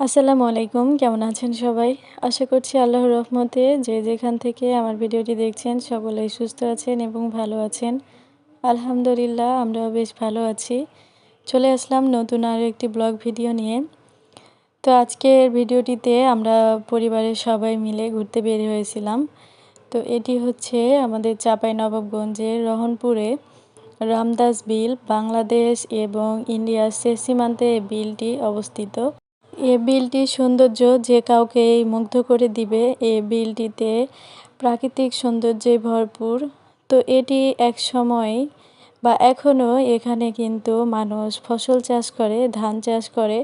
আসসালামু আলাইকুম, কেমন আছেন সবাই? আশা করছি আল্লাহর রহমতে যে যেখান থেকে আমার ভিডিওটি দেখছেন সকলেই সুস্থ আছেন এবং ভালো আছেন। আলহামদুলিল্লাহ, আমরাও বেশ ভালো আছি। চলে আসলাম নতুন আরও একটি ব্লগ ভিডিও নিয়ে। তো আজকের ভিডিওটিতে আমরা পরিবারের সবাই মিলে ঘুরতে বের হয়েছিলাম। তো এটি হচ্ছে আমাদের চাপাই নবাবগঞ্জের রহনপুরে রামদাস বিল, বাংলাদেশ এবং ইন্ডিয়ার শেষ সীমান্তে বিলটি অবস্থিত। এ বিলটির সৌন্দর্য যে কাউকে মুগ্ধ করে দিবে, এ বিলটিতে প্রাকৃতিক সৌন্দর্যে ভরপুর। তো এটি এক সময় বা এখনও এখানে কিন্তু মানুষ ফসল চাষ করে, ধান চাষ করে।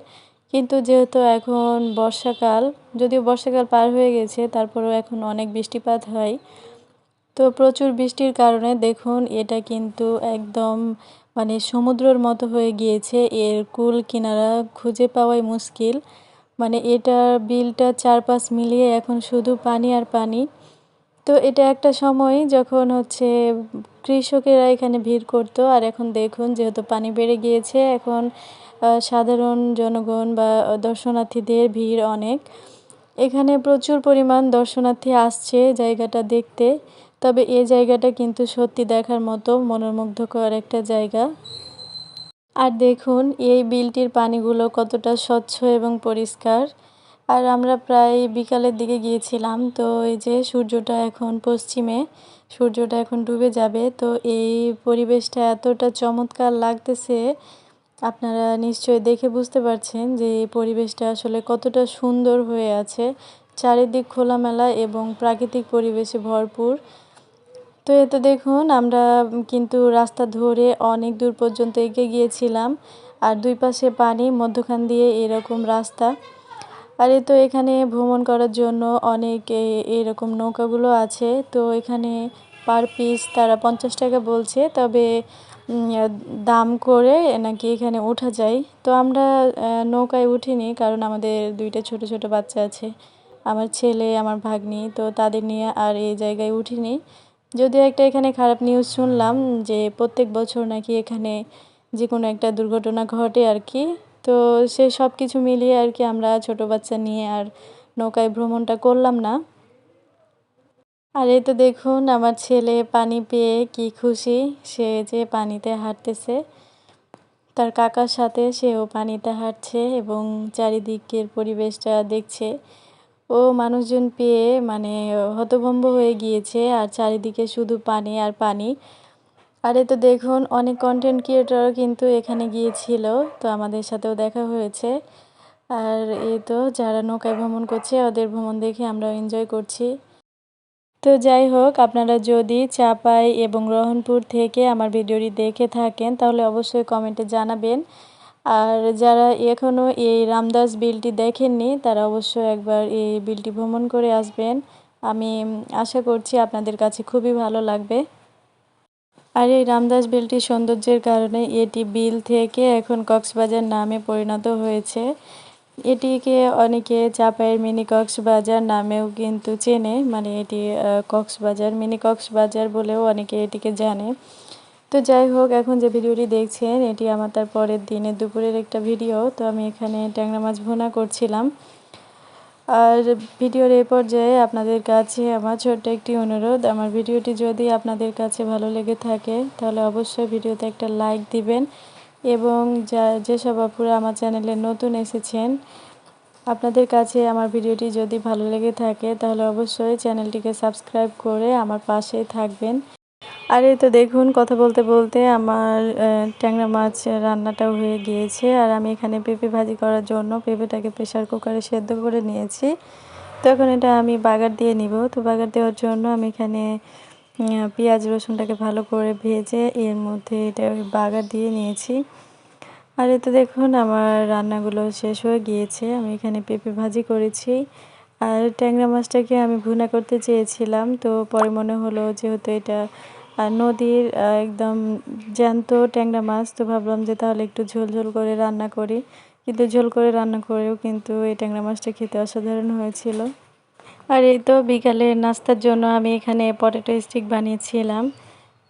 কিন্তু যেহেতু এখন বর্ষাকাল, যদিও বর্ষাকাল পার হয়ে গেছে, তারপরেও এখন অনেক বৃষ্টিপাত হয়। তো প্রচুর বৃষ্টির কারণে দেখুন, এটা কিন্তু একদম মানে সমুদ্রের মতো হয়ে গিয়েছে। এর কুল কিনারা খুঁজে পাওয়াই মুশকিল। মানে এটা বিলটা চারপাশ মিলিয়ে এখন শুধু পানি আর পানি। তো এটা একটা সময় যখন হচ্ছে কৃষকেরা এখানে ভিড় করতো। আর এখন দেখুন, যেহেতু পানি বেড়ে গিয়েছে, এখন সাধারণ জনগণ বা দর্শনার্থীদের ভিড় অনেক। এখানে প্রচুর পরিমাণ দর্শনার্থী আসছে জায়গাটা দেখতে। তবে এই জায়গাটা কিন্তু সত্যি দেখার মতো মনোমুগ্ধকর একটা জায়গা। আর দেখুন, এই বিলটির পানিগুলো কতটা স্বচ্ছ এবং পরিষ্কার। আর আমরা প্রায় বিকালের দিকে গিয়েছিলাম, তো এই যে সূর্যটা এখন পশ্চিমে, সূর্যটা এখন ডুবে যাবে, তো এই পরিবেশটা এতটা চমৎকার লাগতেছে, আপনারা নিশ্চয়ই দেখে বুঝতে পারছেন যে এই পরিবেশটা আসলে কতটা সুন্দর হয়ে আছে। চারিদিক খোলামেলা এবং প্রাকৃতিক পরিবেশে ভরপুর। তো এতে দেখুন, আমরা কিন্তু রাস্তা ধরে অনেক দূর পর্যন্ত এগিয়ে গিয়েছিলাম। আর দুই পাশে পানি, মধ্যখান দিয়ে এরকম রাস্তা। আর এ তো এখানে ভ্রমণ করার জন্য অনেক এরকম নৌকাগুলো আছে। তো এখানে পার পিস তারা পঞ্চাশ টাকা বলছে, তবে দাম করে নাকি এখানে ওঠা যায়। তো আমরা নৌকায় উঠিনি, কারণ আমাদের দুইটা ছোট ছোট বাচ্চা আছে। আমার ছেলে, আমার ভাগ্নি, তো তাদের নিয়ে আর এই জায়গায় উঠিনি। যদিও একটা এখানে খারাপ নিউজ শুনলাম যে প্রত্যেক বছর নাকি এখানে যে কোনো একটা দুর্ঘটনা ঘটে আর কি। তো সে সব কিছু মিলিয়ে আর কি আমরা ছোট বাচ্চা নিয়ে আর নৌকায় ভ্রমণটা করলাম না। আর এই তো দেখুন আমার ছেলে পানি পেয়ে কি খুশি, সে যে পানিতে হাঁটতেছে। তার কাকার সাথে সেও পানিতে হাঁটছে এবং চারিদিকের পরিবেশটা দেখছে। ও মানুষজন পেয়ে মানে হতভম্ব হয়ে গিয়েছে, আর চারিদিকে শুধু পানি আর পানি। আর এ তো দেখুন, অনেক কন্টেন্ট ক্রিয়েটারও কিন্তু এখানে গিয়েছিল, তো আমাদের সাথেও দেখা হয়েছে। আর এই তো যারা নৌকায় ভ্রমণ করছে, ওদের ভ্রমণ দেখে আমরা এনজয় করছি। তো যাই হোক, আপনারা যদি চাপাই এবং রহনপুর থেকে আমার ভিডিওটি দেখে থাকেন, তাহলে অবশ্যই কমেন্টে জানাবেন। আর যারা এখনও এই রামদাস বিলটি দেখেননি, তারা অবশ্যই একবার এই বিলটি ভ্রমণ করে আসবেন। আমি আশা করছি আপনাদের কাছে খুবই ভালো লাগবে। আর এই রামদাস বিলটির সৌন্দর্যের কারণে এটি বিল থেকে এখন কক্সবাজার নামে পরিণত হয়েছে। এটিকে অনেকে চাপাইয়ের মিনি কক্সবাজার নামেও কিন্তু চেনে। মানে এটি কক্সবাজার, মিনি কক্সবাজার বলেও অনেকে এটিকে জানে। তো যাই হোক, এখন যে ভিডিওটি দেখছেন, এটি আমার তার পরের দিনের দুপুরের একটা ভিডিও। তো আমি এখানে ট্যাংরা মাছ ভুনা করছিলাম। আর ভিডিওর এই পর্যায়ে আপনাদের কাছে আমার ছোট্ট একটি অনুরোধ। আমার ভিডিওটি যদি আপনাদের কাছে ভালো লেগে থাকে, তাহলে অবশ্যই ভিডিওতে একটা লাইক দিবেন এবং যা, যেসব আপুরা আমার চ্যানেলে নতুন এসেছেন, আপনাদের কাছে আমার ভিডিওটি যদি ভালো লেগে থাকে, তাহলে অবশ্যই চ্যানেলটিকে সাবস্ক্রাইব করে আমার পাশেই থাকবেন। আর এই তো দেখুন, কথা বলতে বলতে আমার ট্যাংরা মাছ রান্নাটাও হয়ে গিয়েছে। আর আমি এখানে পেঁপে ভাজি করার জন্য পেঁপেটাকে প্রেশার কুকারে সেদ্ধ করে নিয়েছি। তখন এটা আমি বাগার দিয়ে নিব। তো বাগার দেওয়ার জন্য আমি এখানে পেঁয়াজ রসুনটাকে ভালো করে ভেজে এর মধ্যে এটা বাগার দিয়ে নিয়েছি। আর এতে দেখুন, আমার রান্নাগুলো শেষ হয়ে গিয়েছে। আমি এখানে পেঁপে ভাজি করেছি। আর ট্যাংরা মাছটাকে আমি ভুনা করতে চেয়েছিলাম। তো পরে মনে হলো যেহেতু এটা নদীর একদম জ্যান্ত ট্যাংরা মাছ তো ভাবলাম যে তাহলে একটু ঝোল ঝোল করে রান্না করি। কিন্তু ঝোল করে রান্না করেও কিন্তু এই ট্যাংরা মাছটা খেতে অসাধারণ হয়েছিল। আর এই তো বিকালে নাস্তার জন্য আমি এখানে পটেটো স্টিক বানিয়েছিলাম।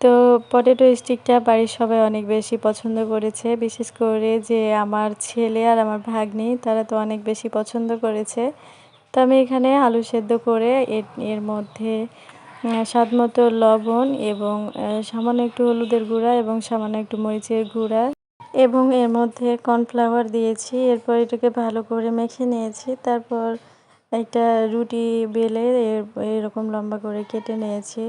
তো পটেটো স্টিকটা বাড়ির সবাই অনেক বেশি পছন্দ করেছে। বিশেষ করে যে আমার ছেলে আর আমার ভাগ্নি, তারা তো অনেক বেশি পছন্দ করেছে। তো আমি এখানে আলু সেদ্ধ করে এর মধ্যে স্বাদ মতো লবণ এবং সামান্য একটু হলুদের গুঁড়া এবং সামান্য একটু মরিচের গুঁড়া এবং এর মধ্যে কর্নফ্লাওয়ার দিয়েছি। এরপর এটাকে ভালো করে মেখে নিয়েছি। তারপর একটা রুটি বেলে এরকম লম্বা করে কেটে নিয়েছি।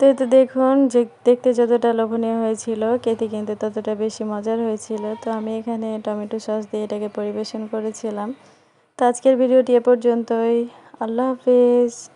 তো এতে দেখুন যে দেখতে যতটা লোভনীয় হয়েছিল, খেতে কিন্তু ততটা বেশি মজার হয়েছিল। তো আমি এখানে টমেটো সস দিয়ে এটাকে পরিবেশন করেছিলাম। তো আজকের ভিডিওটি এ পর্যন্তই। আল্লাহ হাফিজ।